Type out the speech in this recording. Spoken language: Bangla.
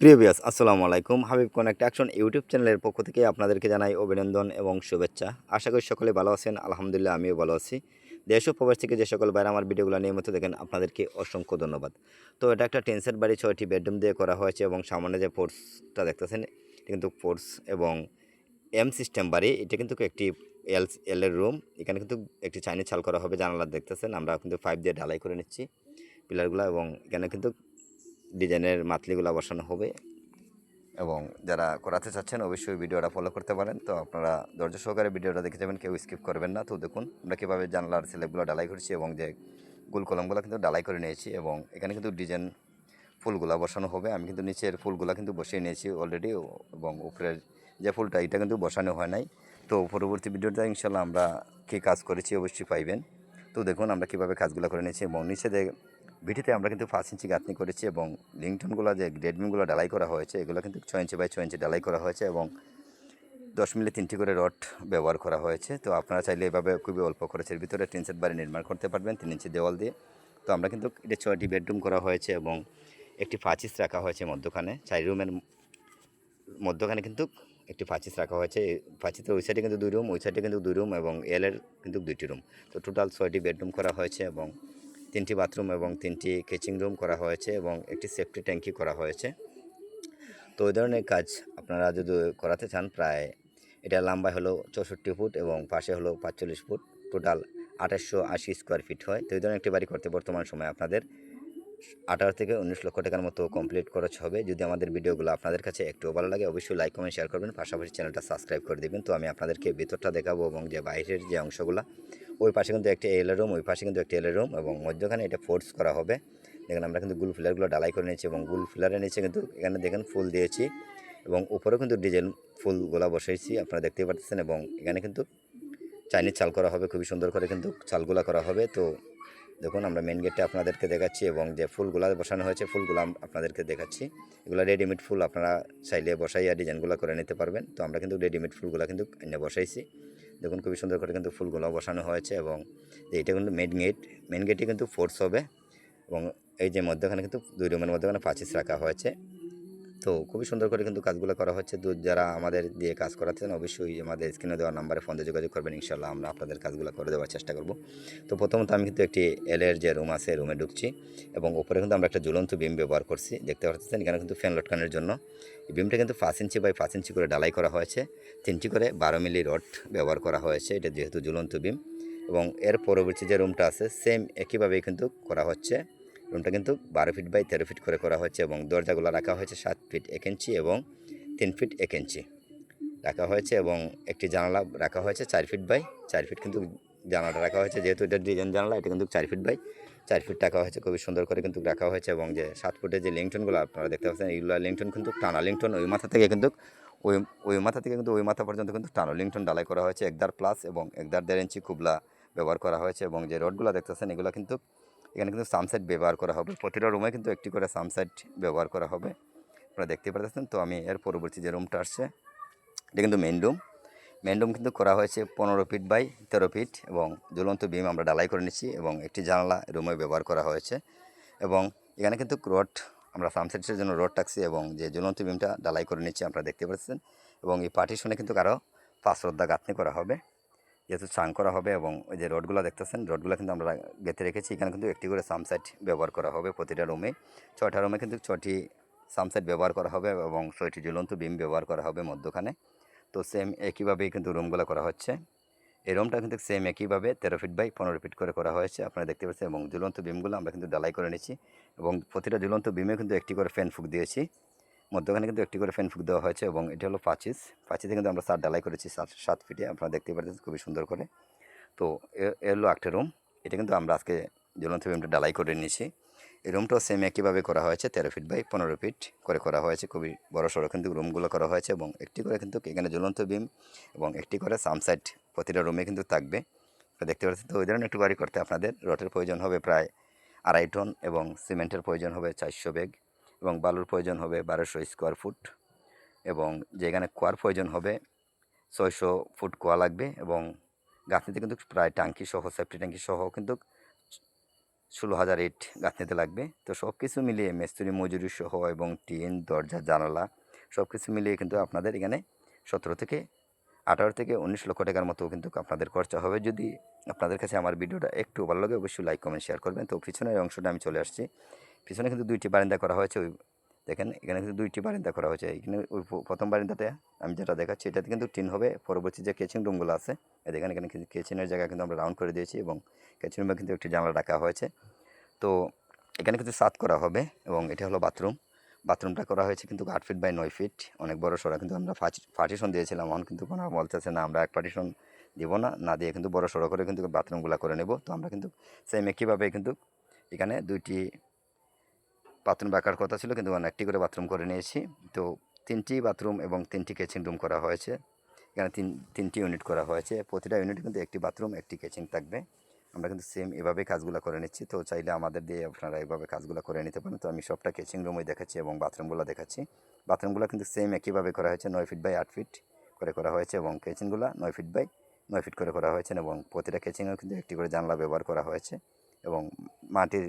প্রিভিয়াস আসসালামু আলাইকুম। হাবিব কনেক্ট অ্যাকশন ইউটিউব চ্যানেলের পক্ষ থেকে আপনাদেরকে জানাই অভিনন্দন এবং শুভেচ্ছা। আশা করি সকলে ভালো আছেন, আলহামদুলিল্লাহ আমিও ভালো আছি। দেশ ও প্রবাস থেকে যে সকল বাইরে আমার ভিডিওগুলো নিয়মিত দেখেন, আপনাদেরকে অসংখ্য ধন্যবাদ। তো এটা একটা টেন্সের বাড়ি, ছয়টি বেডরুম দিয়ে করা হয়েছে এবং সামনে যে ফোর্সটা দেখতেছেন, এটা কিন্তু ফোর্স এবং এম সিস্টেম বাড়ি। এটা কিন্তু একটি এল এল এর রুম। এখানে কিন্তু একটি চাইনিজ ছাল করা হবে, জানালা দেখতেছেন। আমরা কিন্তু ফাইভ দিয়ে ঢালাই করে নিচ্ছি পিলারগুলো এবং এখানে কিন্তু ডিজাইনের মাতলিগুলো বসানো হবে। এবং যারা করাতে চাচ্ছেন, অবশ্যই ভিডিওটা ফলো করতে পারেন। তো আপনারা ধৈর্য সহকারে ভিডিওটা দেখে যাবেন, কেউ স্কিপ করবেন না। তো দেখুন, আমরা কীভাবে জানলার স্ল্যাবগুলো ডালাই করেছি এবং যে গোল কলমগুলো কিন্তু ডালাই করে নিয়েছি এবং এখানে কিন্তু ডিজাইন ফুলগুলা বসানো হবে। আমি কিন্তু নিচের ফুলগুলা কিন্তু বসিয়ে নিয়েছি অলরেডি এবং উপরের যে ফুলটা, এটা কিন্তু বসানো হয় নাই। তো পরবর্তী ভিডিওটা ইনশাল্লাহ আমরা কী কাজ করেছি অবশ্যই পাইবেন। তো দেখুন, আমরা কীভাবে কাজগুলো করে নিয়েছি এবং নিচে ভিটিতে আমরা কিন্তু পাঁচ ইঞ্চি গাঁথনি করেছি এবং লিংটনগুলো যে গ্রেডমিনগুলো ডালাই করা হয়েছে, এগুলো কিন্তু ছয় ইঞ্চি বাই ছয় ইঞ্চি ডালাই করা হয়েছে এবং দশ মিলে তিনটি করে রড ব্যবহার করা হয়েছে। তো আপনারা চাইলে এভাবে খুবই অল্প খরচের ভিতরে তিন সেট বাড়ি নির্মাণ করতে পারবেন, তিন ইঞ্চি দেওয়াল দিয়ে। তো আমরা কিন্তু এটা ছয়টি বেডরুম করা হয়েছে এবং একটি পাঁচিস রাখা হয়েছে মধ্যখানে, চার রুমের মধ্যখানে কিন্তু একটি পাঁচিস রাখা হয়েছে। পাঁচিসের ওই সাইডে কিন্তু দুই রুম, ওই সাইডে কিন্তু দুই রুম এবং এলের কিন্তু দুইটি রুম। তো টোটাল ছয়টি বেডরুম করা হয়েছে এবং তিনটি বাথরুম এবং তিনটি কিচিং রুম করা হয়েছে এবং একটি সেফটি ট্যাঙ্কি করা হয়েছে। তো ওই ধরনের কাজ আপনারা যদি করাতে চান প্রায়, এটা লম্বায় হলো চৌষট্টি ফুট এবং পাশে হলো পাঁচচল্লিশ ফুট। টোটাল আঠাশশো আশি স্কোয়ার ফিট হয়। তো এই ধরনের একটি বাড়ি করতে বর্তমান সময় আপনাদের আঠারো থেকে উনিশ লক্ষ টাকার মতো কমপ্লিট খরচ হবে। যদি আমাদের ভিডিওগুলো আপনাদের কাছে একটু ভালো লাগে অবশ্যই লাইক কমেন্ট শেয়ার করবেন। পাশাপাশি চ্যানেলটা সাবস্ক্রাইব করে দেবেন। তো আমি আপনাদেরকে ভিতরটা দেখাবো এবং যে বাইরের যে অংশগুলো ওই পাশে কিন্তু একটা এল রুম ওই পাশে কিন্তু একটা এল রুম এবং মধ্যখানে এটা ফোর্স করা হবে। দেখেন আমরা কিন্তু গুল ফিলারগুলো ডালাই করে নিয়েছি এবং গুল ফিলারের নিচে কিন্তু এখানে দেখেন ফুল দিয়েছি এবং উপরেও কিন্তু ডিজাইন ফুলগুলা বসাইছি আপনারা দেখতেই পাচ্ছেন এবং এখানে কিন্তু চাইনিজ চাল করা হবে খুবই সুন্দর করে কিন্তু চালগুলা করা হবে। তো দেখুন, আমরা মেন গেটটা আপনাদেরকে দেখাচ্ছি এবং যে ফুলগুলা বসানো হয়েছে, ফুলগুলো আপনাদেরকে দেখাচ্ছি। এগুলো রেডিমেড ফুল আপনারা চাইলে বসাইয়া ডিজাইনগুলো করে নিতে পারবেন। তো আমরা কিন্তু রেডিমেড ফুলগুলো কিন্তু এনে বসাইছি। দেখুন, খুবই সুন্দর করে কিন্তু ফুলগুলো বসানো হয়েছে এবং এইটা কিন্তু মেন গেট মেন গেটে কিন্তু ফোর্স হবে এবং এই যে মধ্যখানে কিন্তু দুই রুমের মধ্যখানে পাঁচিস রাখা হয়েছে। তো খুবই সুন্দর করে কিন্তু কাজগুলো করা হচ্ছে। তো যারা আমাদের দিয়ে কাজ করাচ্ছেন, অবশ্যই আমাদের স্ক্রিনে দেওয়া নাম্বারে ফোন দিয়ে যোগাযোগ করবেন। ইনশাল্লাহ আমরা আপনাদের কাজগুলো করে দেওয়ার চেষ্টা করব। তো প্রথমত আমি কিন্তু একটি এলের যে রুম আছে রুমে ঢুকছি এবং উপরে কিন্তু আমরা একটা ঝুলন্ত বিম ব্যবহার করছি। দেখতে পাচ্ছেন এখানে কিন্তু ফ্যান লটকানোর জন্য। এই বিমটা কিন্তু পাঁচ ইঞ্চি বাই পাঁচ ইঞ্চি করে ডালাই করা হয়েছে। তিনটি করে বারো মিলি রড ব্যবহার করা হয়েছে। এটা যেহেতু ঝুলন্ত বিম এবং এর পরবর্তী যে রুমটা আছে সেম একইভাবেই কিন্তু করা হচ্ছে। রুমটা কিন্তু বারো ফিট বাই তেরো ফিট করে করা হয়েছে এবং দরজাগুলো রাখা হয়েছে সাত ফিট এক ইঞ্চি এবং তিন ফিট এক ইঞ্চি রাখা হয়েছে এবং একটি জানালা রাখা হয়েছে চার ফিট বাই চার ফিট কিন্তু জানালাটা রাখা হয়েছে। যেহেতু এটা ডিজাইন জানালা, এটা কিন্তু চার ফিট বাই চার ফিট রাখা হয়েছে। খুবই সুন্দর করে কিন্তু রাখা হয়েছে এবং যে সাত ফুটের যে লিংটনগুলো আপনারা দেখতে পাচ্ছেন এইগুলো লিংটন কিন্তু টানা লিংটন, ওই মাথা থেকে কিন্তু ওই ওই মাথা থেকে কিন্তু ওই মাথা পর্যন্ত কিন্তু টানো লিংটন ডালাই করা হয়েছে, একদার প্লাস এবং একদার দেড় ইঞ্চি কুবলা ব্যবহার করা হয়েছে এবং যে রডগুলো দেখতেছেন এগুলো কিন্তু এখানে কিন্তু সামসাইড ব্যবহার করা হবে। প্রতিটা রুমে কিন্তু একটি করে সামসাইড ব্যবহার করা হবে। আপনারা দেখতে পাচ্ছেন তো আমি এর পরবর্তী যে রুমটা আসছে, এটা কিন্তু মেন রুম মেন রুম কিন্তু করা হয়েছে পনেরো ফিট বাই তেরো ফিট এবং ঝুলন্ত বিম আমরা ডালাই করে নিচ্ছি এবং একটি জানালা রুমে ব্যবহার করা হয়েছে। এবং এখানে কিন্তু রড আমরা সামসাইডের জন্য রড টাকছি এবং যে ঝুলন্ত বিমটা ডালাই করে নিচ্ছি, আপনারা দেখতে পাচ্ছেন এবং এই পার্টিশনে কিন্তু আরও পাঁচ রদ্দা গাঁথনি করা হবে। যেহেতু চাং করা হবে এবং ওই যে রডগুলো দেখতেছেন, রডগুলো কিন্তু আমরা গেঁথে রেখেছি। এখানে কিন্তু একটি করে সামসাইড ব্যবহার করা হবে প্রতিটা রুমে ছয়টা রুমে কিন্তু ছটি সামসাইড ব্যবহার করা হবে এবং ছয়টি ঝুলন্ত বিম ব্যবহার করা হবে মধ্যখানে। তো সেম একইভাবেই কিন্তু রুমগুলো করা হচ্ছে। এই রুমটা কিন্তু সেম একইভাবে তেরো ফিট বাই পনেরো ফিট করে করা হয়েছে। আপনারা দেখতে পাচ্ছেন এবং ঝুলন্ত বিমগুলো আমরা কিন্তু ডালাই করে নিচ্ছি এবং প্রতিটা ঝুলন্ত বিমে কিন্তু একটি করে ফ্যান ফুক দিয়েছি। মধ্যখানে কিন্তু একটি করে ফ্যান ফুক দেওয়া হয়েছে এবং এটা হলো পাঁচিস পাঁচিসে কিন্তু আমরা সাত ডালাই করেছি, সাত সাত ফিটে আপনারা দেখতে পাচ্ছেন খুবই সুন্দর করে। তো এ- হলো একটা রুম এটা কিন্তু আমরা আজকে জ্বলন্ত বিমটা ডালাই করে নিয়েছি। এই রুমটাও সেম একইভাবে করা হয়েছে, তেরো ফিট বাই পনেরো ফিট করে করা হয়েছে। খুবই বড় সড়ো কিন্তু রুমগুলো করা হয়েছে এবং একটি করে কিন্তু এখানে জ্বলন্ত বিম এবং একটি করে সামসাইড প্রতিটা রুমে কিন্তু থাকবে। দেখতে পাচ্ছেন তো, ওই ধরনের একটু বাড়ি করতে আপনাদের। রটের প্রয়োজন হবে প্রায় আড়াই টন এবং সিমেন্টের প্রয়োজন হবে চারশো ব্যাগ এবং বালুর প্রয়োজন হবে বারোশো স্কোয়ার ফুট এবং যেখানে কোয়ার প্রয়োজন হবে ছয়শো ফুট কোয়া লাগবে এবং গাঁথনিতে কিন্তু প্রায় ট্যাঙ্কি সহ, সেফটি ট্যাঙ্কি সহ কিন্তু ষোলো হাজার ইট গাঁথনিতে লাগবে। তো সব কিছু মিলিয়ে মিস্ত্রি, মজুরি সহ এবং টিন, দরজা, জানালা সব কিছু মিলিয়ে কিন্তু আপনাদের এখানে সতেরো থেকে আঠারো থেকে উনিশ লক্ষ টাকার মতো কিন্তু আপনাদের খরচা হবে। যদি আপনাদের কাছে আমার ভিডিওটা একটু ভালো লাগে, অবশ্যই লাইক কমেন্ট শেয়ার করবেন। তো পিছনের অংশটা আমি চলে আসছি। পিছনে কিন্তু দুইটি বারিন্দা করা হয়েছে, ওই দেখেন, এখানে কিন্তু দুইটি বারিন্দা করা হয়েছে। এখানে ওই প্রথম বারিন্দাতে আমি যেটা দেখাচ্ছি, এটাতে কিন্তু টিন হবে। পরবর্তী যে কেচিং রুমগুলো আছে দেখেন, এখানে কিন্তু কেচিনের জায়গা কিন্তু আমরা রাউন্ড করে দিয়েছি এবং কেচিং রুমে কিন্তু একটি জানলা রাখা হয়েছে। তো এখানে কিন্তু সাত করা হবে এবং এটা হলো বাথরুম বাথরুমটা করা হয়েছে কিন্তু আট ফিট বাই নয় ফিট অনেক বড় সড়ো কিন্তু আমরা পার্টিশন দিয়েছিলাম। এখন কিন্তু কোনো বলতেছে না, আমরা এক পার্টিশন দিব না না দিয়ে কিন্তু বড় সড়ো করে কিন্তু বাথরুমগুলো করে নেব। তো আমরা কিন্তু সেম একইভাবে কিন্তু এখানে দুইটি বাথরুম রাখার কথা ছিল, কিন্তু একটি করে বাথরুম করে নিয়েছি। তো তিনটি বাথরুম এবং তিনটি কিচেন রুম করা হয়েছে। এখানে তিন, তিনটি ইউনিট করা হয়েছে। প্রতিটা ইউনিট কিন্তু একটি বাথরুম, একটি কিচেন থাকবে। আমরা কিন্তু সেম এভাবে কাজগুলো করে নিচ্ছি। তো চাইলে আমাদের দিয়ে আপনারা এভাবে কাজগুলো করে নিতে পারেন। তো আমি সবটা কিচেন রুমই দেখাচ্ছি এবং বাথরুমগুলো দেখাচ্ছি। বাথরুমগুলো কিন্তু সেম একইভাবে করা হয়েছে, নয় ফিট বাই আট ফিট করে করা হয়েছে এবং কিচেনগুলো নয় ফিট বাই নয় ফিট করে করা হয়েছে এবং প্রতিটা কিচেনেও কিন্তু একটি করে জানলা ব্যবহার করা হয়েছে এবং মাটির